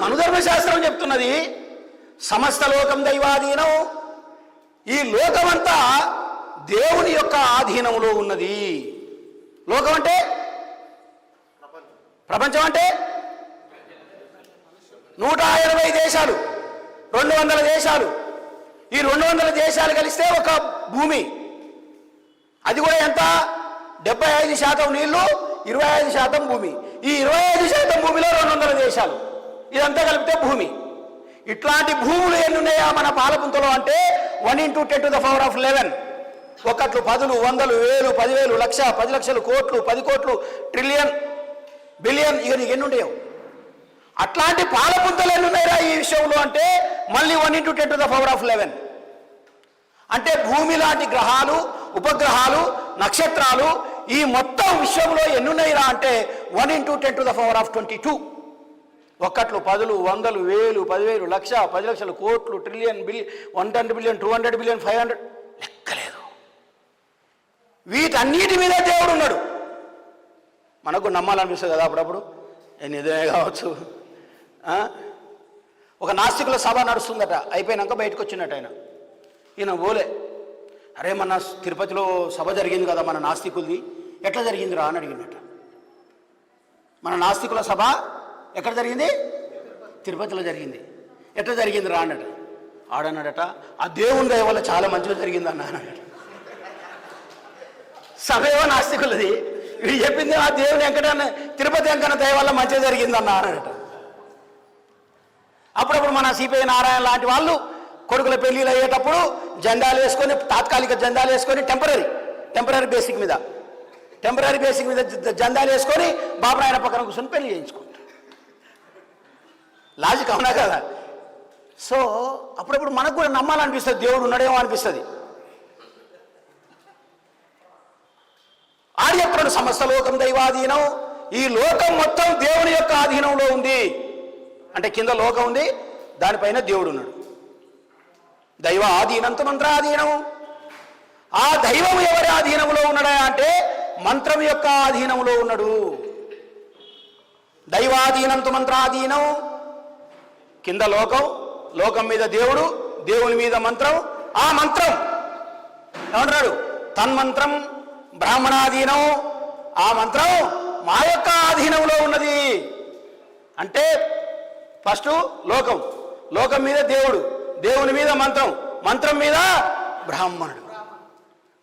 మనుధర్మశాస్త్రం చెప్తున్నది సమస్త లోకం దైవాధీనం. ఈ లోకమంతా దేవుని యొక్క ఆధీనంలో ఉన్నది. లోకం అంటే? ప్రపంచం అంటే? నూట ఇరవై దేశాలు రెండు వందల దేశాలు. ఈ రెండు వందల దేశాలు కలిస్తే ఒక భూమి. అది కూడా ఎంత? డెబ్బై ఐదు శాతం నీళ్ళు ఇరవై ఐదు శాతం భూమి. ఈ ఇరవై ఐదు శాతం భూమిలో రెండు వందల దేశాలు. ఇదంతా కలిపితే భూమి. ఇట్లాంటి భూములు ఎన్ని ఉన్నాయా మన పాలపుంతలో అంటే one into ten to the power of eleven ఒకట్లు పదులు వందలు వేలు పదివేలు లక్ష పది లక్షలు కోట్లు పది కోట్లు ట్రిలియన్ బిలియన్ ఇక నీకు ఎన్ని ఉండేవు అట్లాంటి పాలపుంతలు ఎన్ని ఉన్నాయిరా ఈ విషయంలో అంటే మళ్ళీ one into ten to the power of eleven అంటే భూమి లాంటి గ్రహాలు ఉపగ్రహాలు నక్షత్రాలు ఈ మొత్తం విశ్వంలో ఎన్నున్నాయిరా అంటే one into ten to the power of twenty two ఒక్కట్లు పదులు వందలు వేలు పదివేలు లక్ష పది లక్షలు కోట్లు trillion billion one hundred billion two hundred billion five hundred లెక్కలేదు. వీటన్నిటి మీద దేవుడు ఉన్నాడు. మనకు నమ్మాలనిపిస్తుంది కదా అప్పుడప్పుడు? నిజమే కావచ్చు. ఒక నాస్తికుల సభ నడుస్తుందట అయిపోయినాక బయటకు వచ్చినట్టు ఆయన. ఈయన పోలే అరే మన తిరుపతిలో సభ జరిగింది కదా మన నాస్తికులది ఎట్లా జరిగిందిరా అని అడిగినట్ట మన నాస్తికుల సభ ఎక్కడ జరిగింది? తిరుపతిలో జరిగింది. ఎట్లా జరిగింది రా అన్నట ఆడన్నాడట ఆ దేవుని దయ వల్ల చాలా మంచిగా జరిగింది అన్న అన్నాడట. సభేవ నాస్తికులది. వీడు చెప్పింది ఆ దేవుని వెంకటన్న తిరుపతి వెంకన్న దయ వల్ల మంచిగా జరిగిందన్న అన్నాడట. అప్పుడప్పుడు మన సిపిఐ నారాయణ లాంటి వాళ్ళు కొడుకుల పెళ్ళిలు అయ్యేటప్పుడు జెండాలు వేసుకొని తాత్కాలిక జెండాలు వేసుకొని టెంపరీ టెంపరీ బేసిక్ మీద టెంపరీ బేసిక్ మీద జెండాలు వేసుకొని బాబు నాయన పక్కన కూర్చొని పెళ్ళి చేయించుకుంటారు లాజిక్ అవునా కదా? సో అప్పుడప్పుడు మనకు కూడా నమ్మాలనిపిస్తుంది దేవుడు ఉన్నాడేమో అనిపిస్తుంది. ఆడు చెప్తున్నాడు సమస్త లోకం దైవాధీనం. ఈ లోకం మొత్తం దేవుని యొక్క ఆధీనంలో ఉంది. అంటే కింద లోకం ఉంది దానిపైన దేవుడు ఉన్నాడు. దైవ ఆధీనంత మంత్రాధీనం ఆ దైవం ఎవరి ఆధీనంలో ఉన్నాడా అంటే మంత్రం యొక్క ఆధీనంలో ఉన్నాడు. దైవాధీనంత మంత్రాధీనం. కింద లోకం లోకం మీద దేవుడు దేవుని మీద మంత్రం ఆ మంత్రం. ఏమంటున్నాడు? తన్మంత్రం బ్రాహ్మణాధీనం ఆ మంత్రం మా యొక్క ఆధీనంలో ఉన్నది. అంటే ఫస్ట్ లోకం లోకం మీద దేవుడు దేవుని మీద మంత్రం మంత్రం మీద బ్రాహ్మణుడు.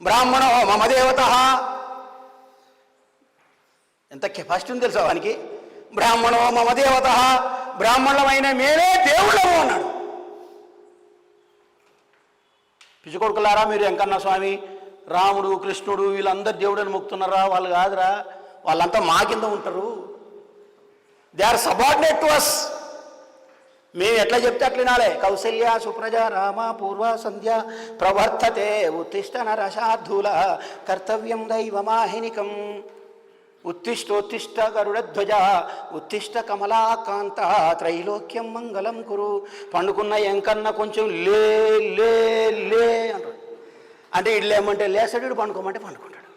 బ్రాహ్మణో మమ దేవత. ఎంత కెపాసిటీ ఉంది తెలుసా వానికి? బ్రాహ్మణో మమ దేవత. బ్రాహ్మణులమైన మేమే దేవుళ్ళము అన్నాడు. పిచ్చుకొడుకులారా మీరు వెంకన్న స్వామి రాముడు కృష్ణుడు వీళ్ళందరూ దేవుడని మొక్కుతున్నారా? వాళ్ళు కాదురా. వాళ్ళంతా మా కింద ఉంటారు. They are subordinate to us మేము ఎట్లా చెప్తే అట్లా వినాలే. కౌసల్య సుప్రజ రామ పూర్వ సంధ్య ప్రవర్తతే ఉత్తిష్ట నరసాధుల కర్తవ్యం దైవమాహినికం. ఉత్తిష్టోత్తిష్ట గరుడధ్వజ ఉత్తిష్ట కమలాకాంత త్రైలోక్యం మంగళం కురు. పండుకున్న ఎంకన్న కొంచెం లే లే లే అంటాడు. అంటే ఇడ్లు ఏమంటే లేస్తాడు పండుకోమంటే పండుకుంటాడు.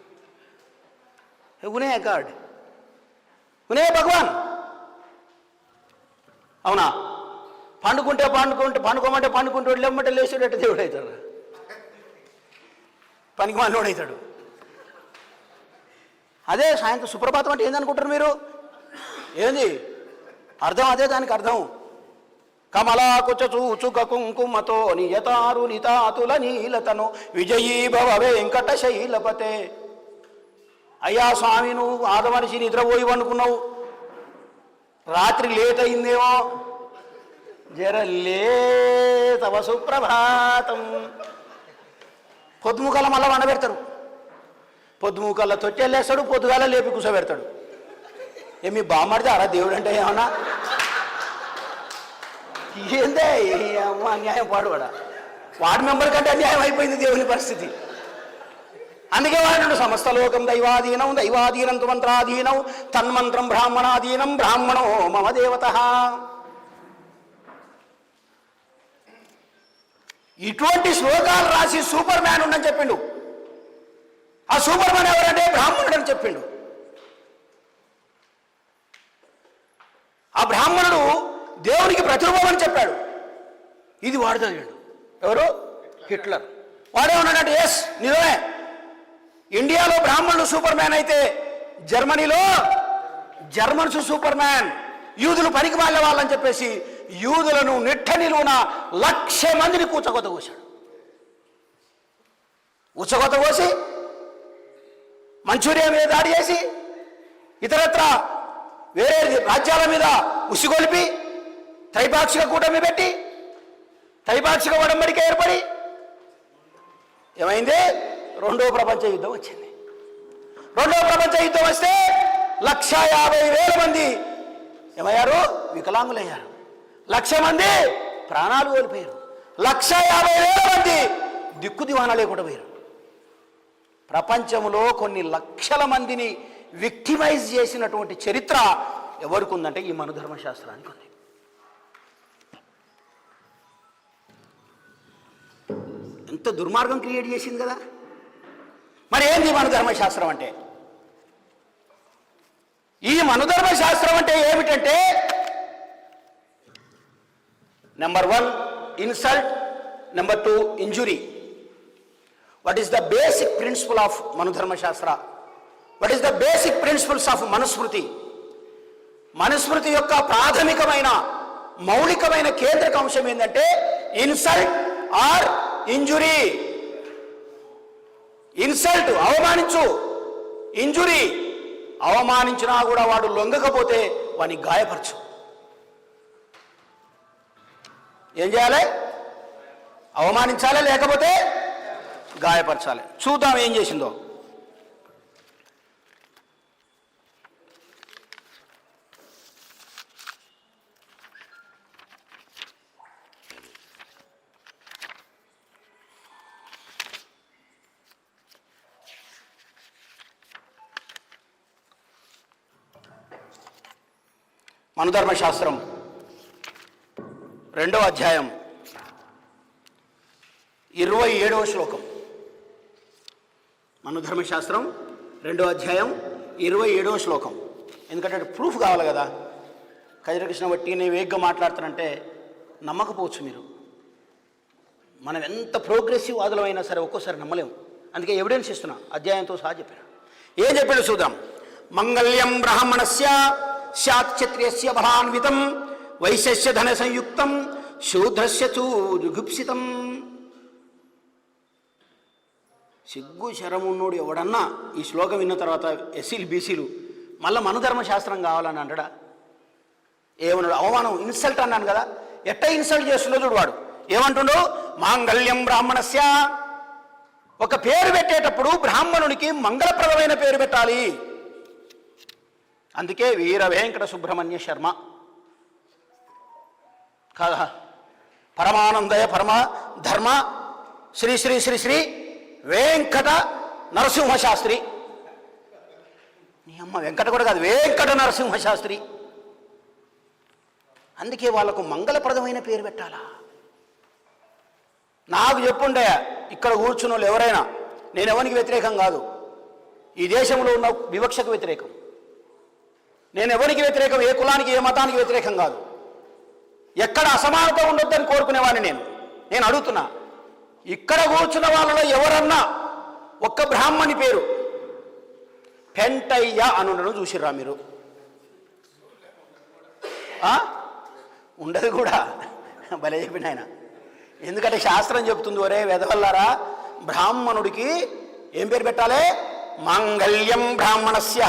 ఉనే గాడ్. ఉనే భగవాన్. అవునా? పండుకుంటే పండుకుంటే పండుకోమంటే పండుకుంటాడు లేమంటే లేచాడట దేవుడు అవుతాడు పనికి మనోడు అవుతాడు అదే సాయంత్రం సుప్రభాతం అంటే ఏందనుకుంటారు మీరు? ఏంది? అర్థం అదే దానికి అర్థం. కమలా కుచ చూచుక కుంకుమతో నియతారు నితాతుల నీలతను విజయీ భవ వెంకట శైలపతే. అయ్యా స్వామి నువ్వు ఆదమనిషి నిద్రపోయి అనుకున్నావు రాత్రి లేట్ అయిందేమో. జర లేత వసుప్రభాతం సుప్రభాతం పొద్దుముకల మళ్ళా వండబెడతారు పొద్దుముకల్లో తొట్టెళ్ళేస్తాడు పొద్దుగాల లేపి కూర్చోబెడతాడు ఏమి బామ్మడితే అరా దేవుడు అంటే ఏమన్నా? ఏందే అమ్మ అన్యాయం పాడువాడా వార్డు మెంబర్ కంటే అన్యాయం అయిపోయింది దేవుని పరిస్థితి. అందుకే వాడు సమస్త లోకం దైవాధీనం దైవాధీనం తు మంత్రాధీనం తన్మంత్రం బ్రాహ్మణాధీనం బ్రాహ్మణో మమ దేవత. ఇటువంటి శ్లోకాలు రాసి సూపర్ మ్యాన్ ఉండని చెప్పిండు. సూపర్మన్ ఎవరంటే బ్రాహ్మణుడు అని చెప్పిండు. ఆ బ్రాహ్మణుడు దేవునికి ప్రతిరూపం అని చెప్పాడు. ఇది వాడు చదివాడు. ఎవరు? హిట్లర్. వాడే ఉన్నాడంటే ఎస్ నిజమే. ఇండియాలో బ్రాహ్మణులు సూపర్ మ్యాన్ అయితే జర్మనీలో జర్మన్స్ సూపర్ మ్యాన్ యూదులు పనికి మాలే వాళ్ళని చెప్పేసి యూదులను నిట్ట నిలువున లక్ష మందిని కూచగొత కోశాడు ఉచ్చకొత కోసి మంచూరియా మీద దాడి చేసి ఇతరత్ర వేరే రాజ్యాల మీద ఉసిగొలిపి త్రైపాక్షిక కూటమి పెట్టి త్రైపాక్షిక ఒడంబడిక ఏర్పడి ఏమైంది? రెండో ప్రపంచ యుద్ధం వచ్చింది. రెండో ప్రపంచ యుద్ధం వస్తే లక్ష యాభై వేల మంది ఏమయ్యారు? వికలాంగులయ్యారు. లక్ష మంది ప్రాణాలు కోల్పోయారు. లక్ష యాభై వేల మంది దిక్కు దివానా లేకుండా పోయారు. ప్రపంచంలో కొన్ని లక్షల మందిని విక్టిమైజ్ చేసినటువంటి చరిత్ర ఎవరికి ఉందంటే ఈ మనుధర్మశాస్త్రానికి ఉంది. ఎంత దుర్మార్గం క్రియేట్ చేసింది కదా. మరి ఏంది మనుధర్మశాస్త్రం అంటే? ఈ మనుధర్మశాస్త్రం అంటే ఏమిటంటే number one insult number two injury. What is the basic principle of మనుధర్మశాస్త్ర what is the basic principles of Manusmriti Manusmriti యొక్క ప్రాథమికమైన మౌలికమైన కేంద్రక అంశం ఏంటంటే ఇన్సల్ట్ ఆర్ ఇంజురీ ఇన్సల్ట్ అవమానించు. ఇంజురీ అవమానించినా కూడా వాడు లొంగకపోతే వాని గాయపరచు. ఏం చేయాలి? అవమానించాలి? లేకపోతే గాయపరచాలి. చూద్దాం ఏం చేసిందో. మనుధర్మశాస్త్రం రెండో అధ్యాయం ఇరవై ఏడవ శ్లోకం. మనోధర్మశాస్త్రం రెండో అధ్యాయం ఇరవై ఏడవ శ్లోకం. ఎందుకంటే ప్రూఫ్ కావాలి కదా. కజరకృష్ణ బట్టి నేను వేగ్గా మాట్లాడుతానంటే నమ్మకపోవచ్చు మీరు. మనం ఎంత ప్రోగ్రెసివ్ వాదులమైనా సరే ఒక్కోసారి నమ్మలేము. అందుకే ఎవిడెన్స్ ఇస్తున్నా. అధ్యాయంతో సహా చెప్పాను. ఏం చెప్పాడు చూద్దాం. మంగళ్యం బ్రాహ్మణస్య స్యాత్ క్షత్రియస్య బలాన్వితం వైశ్యస్య ధన సంయుక్తం శూద్రస్య చూ జుగుప్సితం సిగ్గు శరమున్నోడు ఎవడన్నా ఈ శ్లోకం విన్న తర్వాత ఎస్సీలు బీసీలు మళ్ళీ మనుధర్మశాస్త్రం కావాలని అంటాడా? ఏమన్నాడు? అవమానం ఇన్సల్ట్ అన్నాను కదా. ఎట్ట ఇన్సల్ట్ చేస్తుండో చూడు వాడు. ఏమంటుండు? మాంగళ్యం బ్రాహ్మణస్య. ఒక పేరు పెట్టేటప్పుడు బ్రాహ్మణునికి మంగళప్రదమైన పేరు పెట్టాలి. అందుకే వీర వెంకట సుబ్రహ్మణ్య శర్మ. కాదా? పరమానందయ పరమ ధర్మ. శ్రీ శ్రీ శ్రీ శ్రీ వెంకట నరసింహశాస్త్రి. నీ అమ్మ వెంకట కూడా కాదు వెంకట నరసింహశాస్త్రి. అందుకే వాళ్ళకు మంగళప్రదమైన పేరు పెట్టాలా? నాకు చెప్పుండే ఇక్కడ కూర్చున్న వాళ్ళు ఎవరైనా నేను ఎవరికి వ్యతిరేకం కాదు. ఈ దేశంలో ఉన్న వివక్షకు వ్యతిరేకం. నేను ఎవరికి వ్యతిరేకం ఏ కులానికి ఏ మతానికి వ్యతిరేకం కాదు. ఎక్కడ అసమానత ఉండొద్దని కోరుకునేవాడిని నేను. నేను అడుగుతున్నా. ఇక్కడ కూర్చున్న వాళ్ళలో ఎవరన్నా ఒక్క బ్రాహ్మణి పేరు పెంటయ్య అనుండను చూసిర్రా మీరు? ఆ? ఉండదు కూడా. భలే చెప్పిన ఆయన. ఎందుకంటే శాస్త్రం చెప్తుంది ఒరే వెదవల్లారా బ్రాహ్మణుడికి ఏం పేరు పెట్టాలి? మాంగళ్యం బ్రాహ్మణస్య.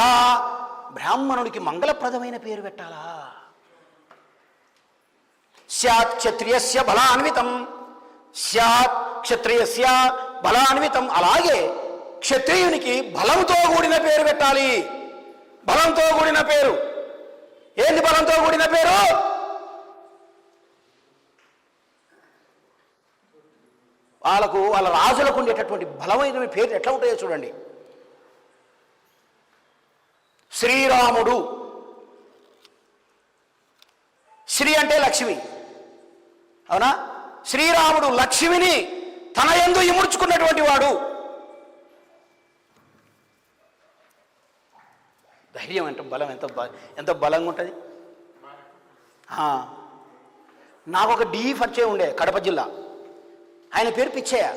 బ్రాహ్మణుడికి మంగళప్రదమైన పేరు పెట్టాలా? స్యాత్ క్షత్రియస్య బలాన్వితం. స్యాత్ క్షత్రియస్య బలాన్వితం. అలాగే క్షత్రియునికి బలంతో కూడిన పేరు పెట్టాలి. బలంతో కూడిన పేరు. ఏంది బలంతో కూడిన పేరు? వాళ్ళకు వాళ్ళ రాజులకు ఉండేటటువంటి బలమైన పేరు ఎట్లా ఉంటాయో చూడండి. శ్రీరాముడు. శ్రీ అంటే లక్ష్మి. అవునా? శ్రీరాముడు లక్ష్మిని తన ఎందు ఇముడ్చుకున్నటువంటి వాడు. ధైర్యం ఎంత బలం ఎంత ఎంత బలంగా ఉంటుంది? నాకు ఒక డీ పరిచయం ఉండే కడప జిల్లా. ఆయన పేరు పిచ్చయ్య.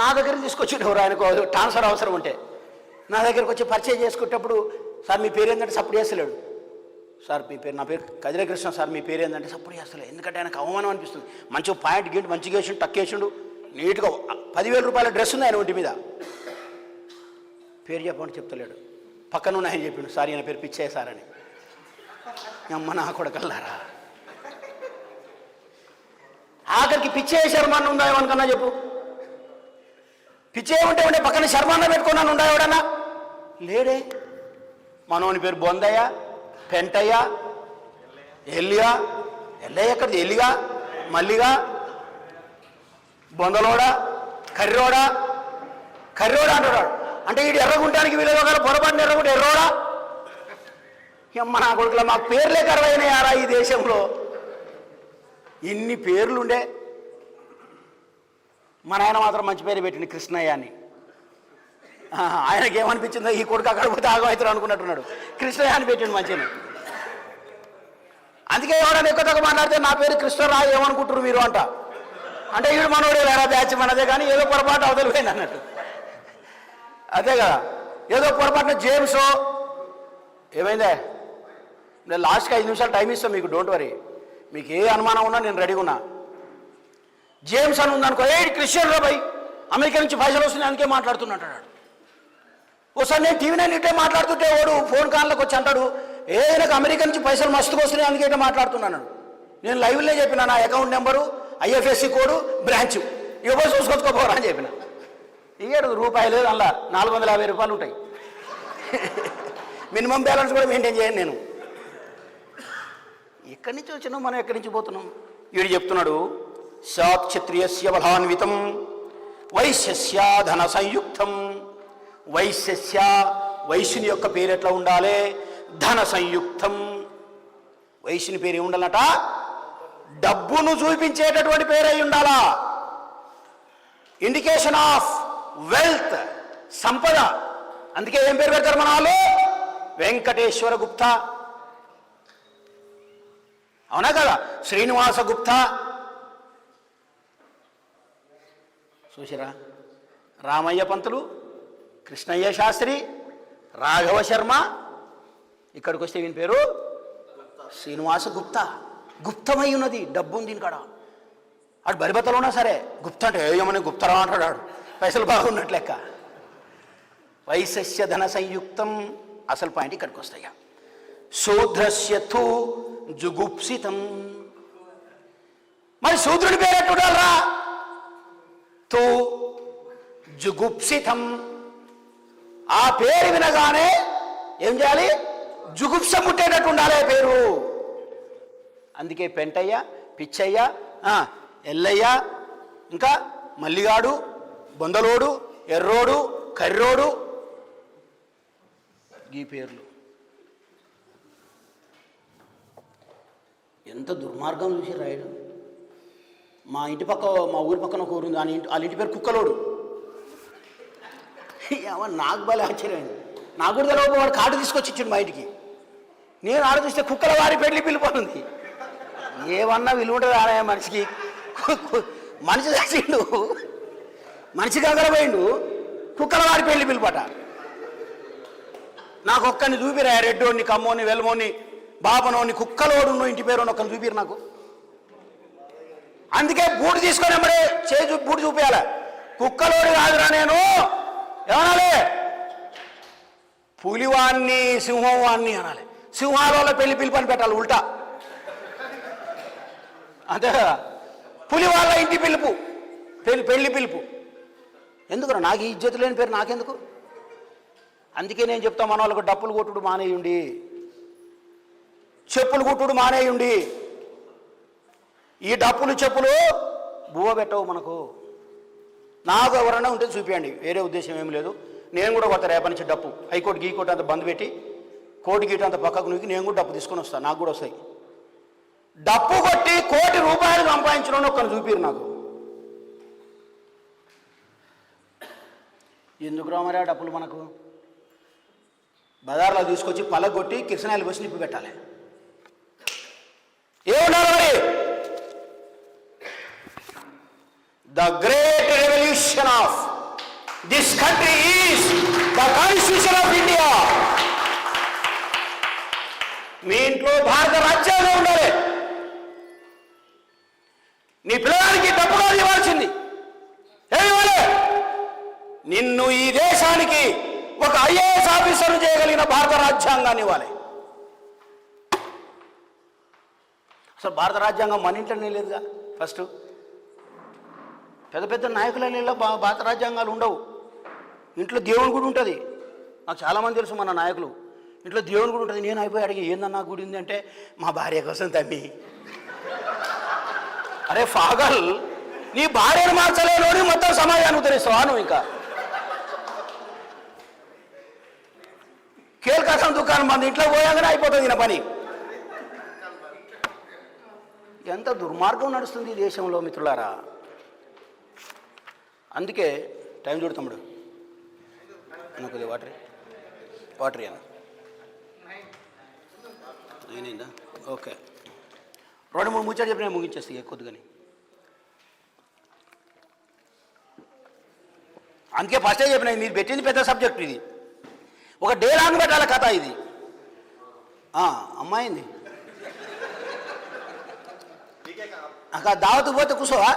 నా దగ్గర తీసుకొచ్చేటప్పుడు ఆయనకు ట్రాన్స్ఫర్ అవసరం ఉంటే. నా దగ్గరకు వచ్చి పరిచయం చేసుకునేటప్పుడు సార్ మీ పేరు ఏంటంటే సపోర్ట్ చేస్తలేడు. సార్ మీ పేరు నా పేరు కదిరకృష్ణ సార్ మీ పేరు ఏంటంటే సప్పుడు చేస్తలేదు ఎందుకంటే ఆయనకు అవమానం అనిపిస్తుంది. మంచిగా పాయింట్ గింటి మంచిగా వేసిండు టక్కేసిండు నీట్గా పదివేల రూపాయల డ్రెస్ ఉంది ఆయన ఒంటి మీద. పేరు చెప్పమని చెప్తలేడు. పక్కన ఉన్న ఆయన చెప్పిండు సార్ ఈయన పేరు పిచ్చయ్య సార్ అని. అమ్మ నా కొడకల్లారా ఆఖరికి పిచ్చయ్య శర్మ అని ఉందా ఏమనుకన్నా చెప్పు. పిచ్చే ఉంటే ఉంటే పక్కన శర్మాన్న పెట్టుకున్నాను ఉండా ఎవడన్నా? లేడే. మనోని పేరు బొందయ్య. పెంటయ్య ఎల్లిగా ఎల్లయ్య ఎక్కడ? ఎల్లిగా మల్లిగా బొందలోడ కర్రోడ కర్రోడ అంటున్నాడు. అంటే వీడు ఎర్రగుంటానికి వీళ్ళు ఒకరు పొరపాటున ఎర్రగుంటే ఎర్రోడా? అమ్మ నా కొడుకుల మా పేర్లే కరువైనాయారా ఈ దేశంలో? ఇన్ని పేర్లుండే. మన ఆయన మాత్రం మంచి పేరు పెట్టింది కృష్ణయ్య అని. ఆయనకి ఏమనిపించిందో ఈ కొడుకు అక్కడ పోతే ఆగమవుతాడు అనుకున్నట్టున్నాడు. కృష్ణయ్య అని పెట్టాడు మంచిగా అందుకే ఎవరైనా ఎక్కువ తక్కువ మాట్లాడితే నా పేరు కృష్ణరావు ఏమనుకుంటారు మీరు అంట. అంటే వీడు మనోడే వేరే బ్యాచ్ మనదే కానీ ఏదో పొరపాటు అవతలిపోయింది అన్నట్టు. అదే కదా. ఏదో పొరపాటున జేమ్స్ ఏమైందే? నేను లాస్ట్కి ఐదు నిమిషాలు టైం ఇస్తాను మీకు డోంట్ వరీ మీకు ఏ అనుమానం ఉన్నా నేను రెడీగా ఉన్నా. జేమ్స్ అని ఉందనుకో ఏ క్రిస్టియన్ రా భయ్. అమెరికా నుంచి పైసలు వస్తున్నాయి అందుకే మాట్లాడుతున్నట్టు ఒకసారి నేను టీవీ నైన్ ఇట్టే మాట్లాడుతుంటే వాడు ఫోన్ కాల్లోకి వచ్చి అంటాడు ఏ నాకు అమెరికా నుంచి పైసలు మస్తుగా వస్తున్నాయి అందుకే ఇట్లా మాట్లాడుతున్నాను. నేను లైవ్లో చెప్పిన నా account number IFSC code branch ఇవ్వ చూసుకొచ్చుకోపోరా అని చెప్పిన. ఇయ్యాడు రూపాయలు లేదు అలా నాలుగు వందల యాభై రూపాయలు ఉంటాయి. మినిమం బ్యాలెన్స్ కూడా మెయింటైన్ చేయను నేను. ఎక్కడి నుంచి వచ్చినాం మనం ఎక్కడి నుంచి పోతున్నాం? వీడు చెప్తున్నాడు సాత్ క్షత్రియస్య బలాన్వితం వైశ్యస్య ధన సంయుక్తం వైశ్యస్య వైశ్యుని యొక్క పేరు ఎట్లా ఉండాలి? ధన సంయుక్తం. వైశ్యుని పేరు ఏముండాలట? ఉండాలట డబ్బును చూపించేటటువంటి పేరు అయి ఉండాలా. ఇండికేషన్ ఆఫ్ వెల్త్ సంపద. అందుకే ఏం పేరు పెడతారు మన వాళ్ళు వెంకటేశ్వర గుప్తా. అవునా కదా? శ్రీనివాస గుప్తా. చూసిరా? రామయ్య పంతులు కృష్ణయ్య శాస్త్రి రాఘవ శర్మ ఇక్కడికి వస్తే వీని పేరు? శ్రీనివాస గుప్తా. గుప్తమై ఉన్నది డబ్బు ఉంది కాడ. అటు బరిబత్తలు ఉన్నా సరే గుప్త అంటే ఏమని గుప్తరా అంటాడు ఆడు. పైసలు బాగున్నట్లు లెక్క. వైశస్య ధన సంయుక్తం అసలు పాయింట్ ఇక్కడికి వస్తాయి శూద్రస్య తు జుగుప్సితం. మరి శూద్రుడి పేరు ఎట్టుడాలరా? తు జుగుప్సితం. ఆ పేరు వినగానే ఏం చేయాలి? జుగుప్స ముట్టేటట్టు ఉండాలి ఆ పేరు. అందుకే పెంటయ్య పిచ్చయ్య ఎల్లయ్య ఇంకా మల్లిగాడు బొందలోడు ఎర్రోడు కర్రోడు ఈ పేర్లు. ఎంత దుర్మార్గం చూసి రాయడం మా ఇంటి పక్క మా ఊరి పక్కన ఒక ఊరు ఉంది ఇంటి వాళ్ళ ఇంటి పేరు కుక్కలోడు. ఏమో నాకు బలి ఆశ్చర్యమైంది. నాకు కూడా తెలియదు వాడు కాటు తీసుకొచ్చి ఇచ్చిండు మా ఇంటికి. నేను ఆలోచిస్తే కుక్కల వారి పెళ్ళి పిలిపోతుంది ఏమన్నా విలువ ఉంటుంది ఆడే మనిషికి మనిషి చచ్చిండు మనిషి గగలపోయిండు కుక్కల వారి పెళ్ళి పిలిపట. నాకు ఒక్కని చూపిరా రెడ్డోని కమ్మోని వెల్మోని బాబనోని కుక్కలోడు ఇంటి పేరు ఒక్కని చూపిరు నాకు. అందుకే బూడి తీసుకొని ఎమ్మడే చేయి చూ బూడి చూపించాలి కుక్కలోడు కాదురా నేను. ఏమనాలి పులివాన్ని సింహం వాన్ని అనాలి. సింహాలలో పెళ్ళి పిలిపని పెట్టాలి ఉల్టా. అంతే కదా పులి వాళ్ళ ఇంటి పిలుపు. పెళ్ళి పెళ్ళి పిలుపు. ఎందుకురా? నాకు ఈ ఇజ్జతు లేని పేరు నాకెందుకు? అందుకే నేను చెప్తా మన వాళ్ళకు డప్పులు కొట్టుడు మానేయుండి. చెప్పులు కొట్టుడు మానేయుండి. ఈ డప్పులు చెప్పులు బువ్వ పెట్టవు మనకు. నాకు ఎవరైనా ఉంటే చూపించండి వేరే ఉద్దేశం ఏం లేదు. నేను కూడా కొత్త రేపటి నుంచి డప్పు. హైకోర్టు గీకోర్టు అంత బంద్ పెట్టి కోర్టు గీట అంత పక్కకు నుంచి నేను కూడా డప్పు తీసుకొని వస్తాను నాకు కూడా వస్తాయి. డప్పు కొట్టి కోటి రూపాయలు సంపాదించడం ఒక్కరిని చూపిరు నాకు. ఎందుకు రామరా డప్పులు మనకు? బజార్లో తీసుకొచ్చి పలగొట్టి కిరసనాయలు పోసి నిప్పి పెట్టాలి. ఏమున్నారు మరి? దగ్గరే this country is the constitution of India మీ ఇంట్లో భారత రాజ్యాంగం ఉండాలి. నీ పిల్లగానికి డబ్బు కాదు ఇవ్వాల్సింది. ఏమివ్వాలి నిన్ను ఈ దేశానికి ఒక ఐఏఎస్ ఆఫీసర్ చేయగలిగిన భారత రాజ్యాంగాన్ని ఇవ్వాలి. అసలు భారత రాజ్యాంగం మన ఇంట్లోనే లేదుగా ఫస్ట్ పెద్ద పెద్ద నాయకుల నీళ్ళ భారత రాజ్యాంగాలు ఉండవు. ఇంట్లో దేవుని గుడి ఉంటుంది. నాకు చాలామంది తెలుసు మన నాయకులు. ఇంట్లో దేవుని గుడి ఉంటుంది. నేను అయిపోయి అడిగి ఏందన్నా గుడి ఉంది అంటే మా భార్య కోసం తమ్మి. అరే ఫాగల్ నీ భార్యను మార్చలేనోని మొత్తం సమాజాన్ని ఉద్ధరిస్తావా నువ్వు ఇంకా? కేల్కాసం దుకాణం మంది ఇంట్లో పోయాగానే అయిపోతుంది నా పని. ఎంత దుర్మార్గం నడుస్తుంది ఈ దేశంలో మిత్రులారా. అందుకే టైం చూడు తమ్ముడు. అన్న కొద్దిగా వాటర్ వాటర్ అన్న నేనేందా ఓకే రెండు మూడు ముచ్చట చెప్పిన ముగించేస్తా కొద్దిగాని అందుకే ఫస్టే చెప్పిన మీరు పెట్టింది పెద్ద సబ్జెక్ట్ ఇది ఒక డే లాంగ్ పెట్టాల కథ ఇది అమ్మాయింది అక్కడ దావతు పోతే కూర్చోవా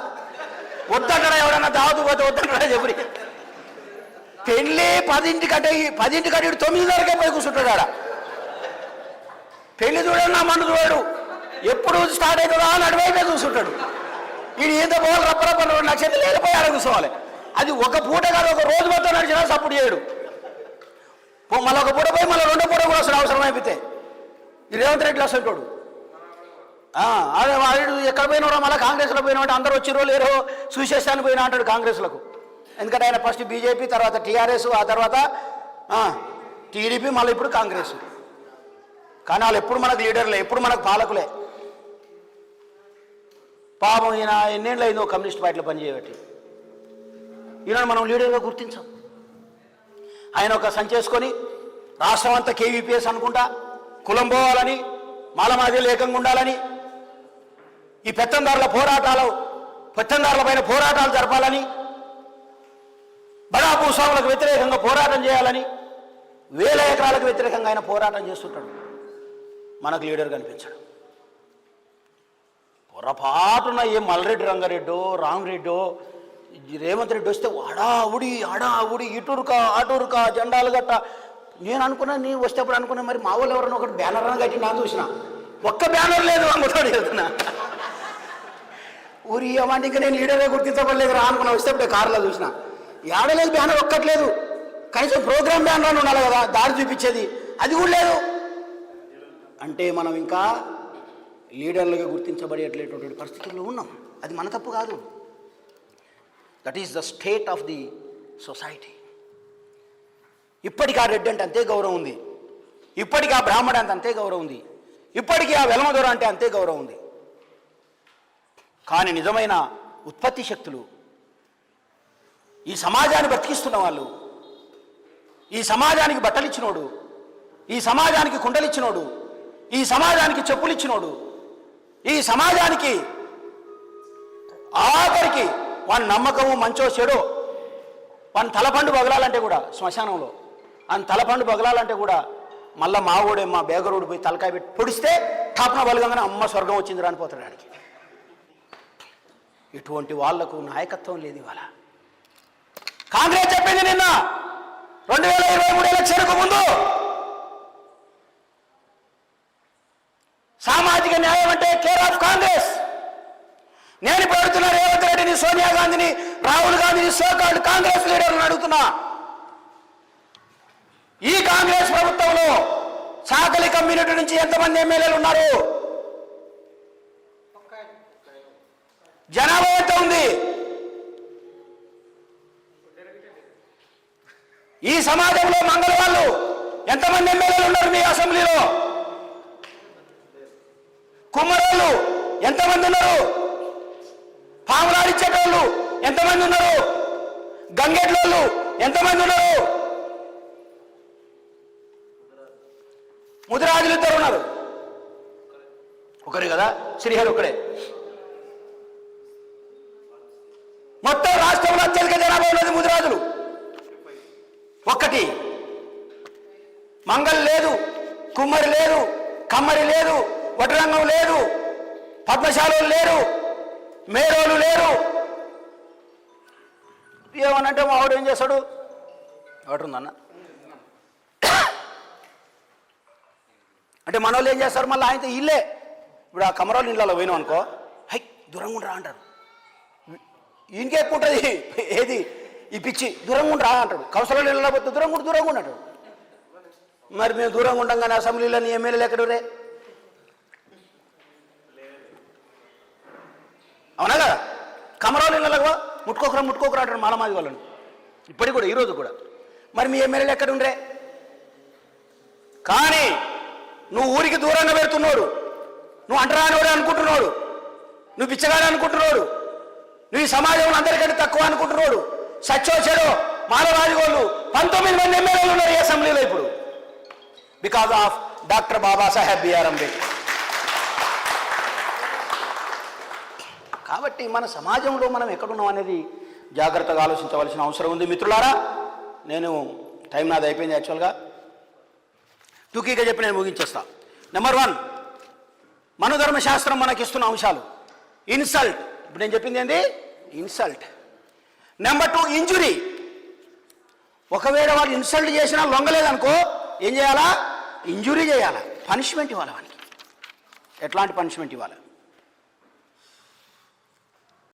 వద్దంటారా ఎవడన్నా దావతు పోతే వద్దంటారా చెప్పి పెళ్ళి పదింటి కంటే పదింటి కంటే తొమ్మిదిన్నరకే పోయి కూర్చుంటాడు ఆడ. పెళ్ళి చూడండి నా మండు చూడడు. ఎప్పుడు స్టార్ట్ అవుతుందా అని అటువైపే కూర్చుంటాడు. ఈడు ఈత పోవాలి రప్పరప్ప నక్షత్రం లేకపోయి ఆడ కూర్చోవాలి. అది ఒక పూట కాదు ఒక రోజు మొత్తం నడిచినా సపోర్ట్ చేయడు. పో మళ్ళీ ఒక పూట పోయి మళ్ళీ రెండో పూట కూడా వస్తాడు అవసరం అయిపోతే. ఈ రేవంత్ రెడ్డి వస్తుంటాడు అదే వాడు ఎక్కడ పోయినారో మళ్ళీ కాంగ్రెస్లో పోయినా అందరూ వచ్చిరో లేరో చూసేస్తాను పోయినా అంటాడు కాంగ్రెస్లకు. ఎందుకంటే ఆయన ఫస్ట్ బీజేపీ తర్వాత టీఆర్ఎస్ ఆ తర్వాత టీడీపీ మళ్ళీ ఇప్పుడు కాంగ్రెస్. కానీ వాళ్ళు ఎప్పుడు మనకు లీడర్లే ఎప్పుడు మనకు పాలకులే. పాపం ఈయన ఎన్నేళ్ళు అయిందో కమ్యూనిస్ట్ పార్టీలో పనిచేయబట్టి. ఈయన మనం లీడర్గా గుర్తించాం. ఆయన ఒక సంచేసుకొని రాష్ట్రం అంతా కేవీపీఎస్ అనుకుంటా కులం పోవాలని మాలమాది లేకంగా ఉండాలని ఈ పెత్తందారుల పోరాటాలు పెత్తందారుల పైన పోరాటాలు జరపాలని బడా భూస్వాములకు వ్యతిరేకంగా పోరాటం చేయాలని వేల ఎకరాలకు వ్యతిరేకంగా ఆయన పోరాటం చేస్తుంటాడు. మనకు లీడర్ కనిపించాడు. పొరపాటున ఏ మల్రెడ్డి రంగారెడ్డో రామరెడ్డో రేవంత్ రెడ్డి వస్తే అడా ఉడి అడా ఉడి ఇటురుక అటురుక జెండాలు గట్ట. నేను అనుకున్నా నేను వస్తేప్పుడు అనుకున్నా మరి మా వాళ్ళు ఎవరైనా ఒకటి బ్యానర్ అని కట్టి నా చూసిన? ఒక్క బ్యానర్ లేదు అనుకుంటాడు వెళ్తున్నా. ఊరి అమ్మంటే ఇంకా నేను లీడరే గుర్తించబడలేదు రా అనుకున్నా వస్తే కారులో చూసిన. ఏడలేదు బ్యానర్ ఒక్కట్లేదు. కనీసం ప్రోగ్రామ్ బ్యానర్ అని ఉండాలి కదా దారి చూపించేది. అది కూడా లేదు. అంటే మనం ఇంకా లీడర్లుగా గుర్తించబడేటటువంటి పరిస్థితుల్లో ఉన్నాం. అది మన తప్పు కాదు. That is the state of the society ఇప్పటికీ ఆ రెడ్డి అంటే అంతే గౌరవం ఉంది. ఇప్పటికీ ఆ బ్రాహ్మణ అంటే అంతే గౌరవం ఉంది. ఇప్పటికీ ఆ వెలమదొర అంటే అంతే గౌరవం ఉంది. కానీ నిజమైన ఉత్పత్తి శక్తులు ఈ సమాజాన్ని బతికిస్తున్న వాళ్ళు ఈ సమాజానికి బట్టలిచ్చినోడు ఈ సమాజానికి కుండలిచ్చినోడు ఈ సమాజానికి చెప్పులిచ్చినోడు ఈ సమాజానికి ఆఖరికి వాని నమ్మకము మంచో చెడో వాని తలపండు బగలాలంటే కూడా శ్మశానంలో ఆయన తలపండు బగలాలంటే కూడా మళ్ళా మావోడే మా బేగరోడు పోయి తలకాయ పెట్టి పొడిస్తే తాపన బలగంగానే అమ్మ స్వర్గం వచ్చింది రానిపోతాడు ఆడికి. ఇటువంటి వాళ్ళకు నాయకత్వం లేదు ఇవాళ. కాంగ్రెస్ చెప్పింది నిన్న. రెండు వేల ఇరవై మూడు ఎలక్షన్కు ముందు సామాజిక న్యాయం అంటే కేర్ ఆఫ్ కాంగ్రెస్. నేను ఇప్పుడు రేవంత్ రెడ్డిని సోనియా గాంధీని రాహుల్ గాంధీని సోకాల్డ్ కాంగ్రెస్ లీడర్లను అడుగుతున్నా. ఈ కాంగ్రెస్ ప్రభుత్వంలో సాకలి కమ్యూనిటీ నుంచి ఎంతమంది ఎమ్మెల్యేలు ఉన్నారు? జనాభా ఎంత ఉంది? ఈ సమాజంలో మంగళ వాళ్ళు ఎంతమంది ఎమ్మెల్యేలు ఉన్నారు మీ అసెంబ్లీలో? కుమ్మరోళ్ళు ఎంతమంది ఉన్నారు? పాములాడిచ్చేటోళ్ళు ఎంతమంది ఉన్నారు? గంగెట్లోళ్ళు ఎంతమంది ఉన్నారు? ముదిరాజులు ఇద్దరు ఉన్నారు. ఒకరే కదా? శ్రీహరి ఒకడే. మొత్తం రాష్ట్రంలో అత్యధిక జనాభా ఉన్నది ముదిరాజులు. ఒక్కటి. మంగళ లేదు కుమ్మరి లేదు కమ్మరి లేదు వటరంగం లేదు పద్మశాలలు లేరు మేరోలు లేరు. ఏమనంటే మా వాడు ఏం చేస్తాడు ఒకటిందన్న అంటే మనోళ్ళు ఏం చేస్తారు? మళ్ళీ ఆయనతో ఇల్లే. ఇప్పుడు ఆ కమరాలు ఇళ్ళలో పోయినాం అనుకో హై దూరంగా ఉండరా అంటారు. ఈయనకే ఎక్కువ ఉంటుంది. ఏది? ఈ పిచ్చి దూరంగా ఉండరా అంటాడు. కౌసలలో ఇళ్ళలో దూరంగా ఉండి దూరంగా ఉన్నాడు మరి మేము దూరంగా ఉండంగానే అసెంబ్లీలో నీ ఎమ్మెల్యేలు ఎక్కడ రే అవునా కదా? కమరాలు ఇళ్ళలో ముట్టుకోకరా ముట్టుకోకరా అంటారు మాలమాది వాళ్ళని. ఇప్పటికి కూడా ఈరోజు కూడా. మరి మీ ఎమ్మెల్యేలు ఎక్కడ ఉండరే కానీ నువ్వు ఊరికి దూరంగా పెడుతున్నాడు నువ్వు అంటరానివాడు అనుకుంటున్నాడు నువ్వు పిచ్చగాడు అనుకుంటున్నాడు నువ్వు ఈ సమాజంలో అందరికంటే తక్కువ అనుకుంటున్నాడు సచ్చో చెడో మానవాదిగోళ్ళు పంతొమ్మిది మంది ఎమ్మెల్యేలు ఉన్నారు ఈ అసెంబ్లీలో ఇప్పుడు. Because of doctor Babasaheb B R Ambedkar కాబట్టి మన సమాజంలో మనం ఎక్కడున్నాం అనేది జాగ్రత్తగా ఆలోచించవలసిన అవసరం ఉంది. మిత్రులారా నేను టైం నాది అయిపోయింది యాక్చువల్గా టూకీగా చెప్పి నేను ముగించేస్తా. నెంబర్ వన్ మనోధర్మ శాస్త్రం మనకిస్తున్న అంశాలు. ఇన్సల్ట్ ఇప్పుడు నేను చెప్పింది ఏంది? Insult number two injury. ఒకవేళ వాళ్ళు ఇన్సల్ట్ చేసినా లొంగలేదనుకో ఏం చేయాలా? ఇంజురీ చేయాలా? పనిష్మెంట్ ఇవ్వాలి వానికి? ఎట్లాంటి పనిష్మెంట్ ఇవ్వాలి?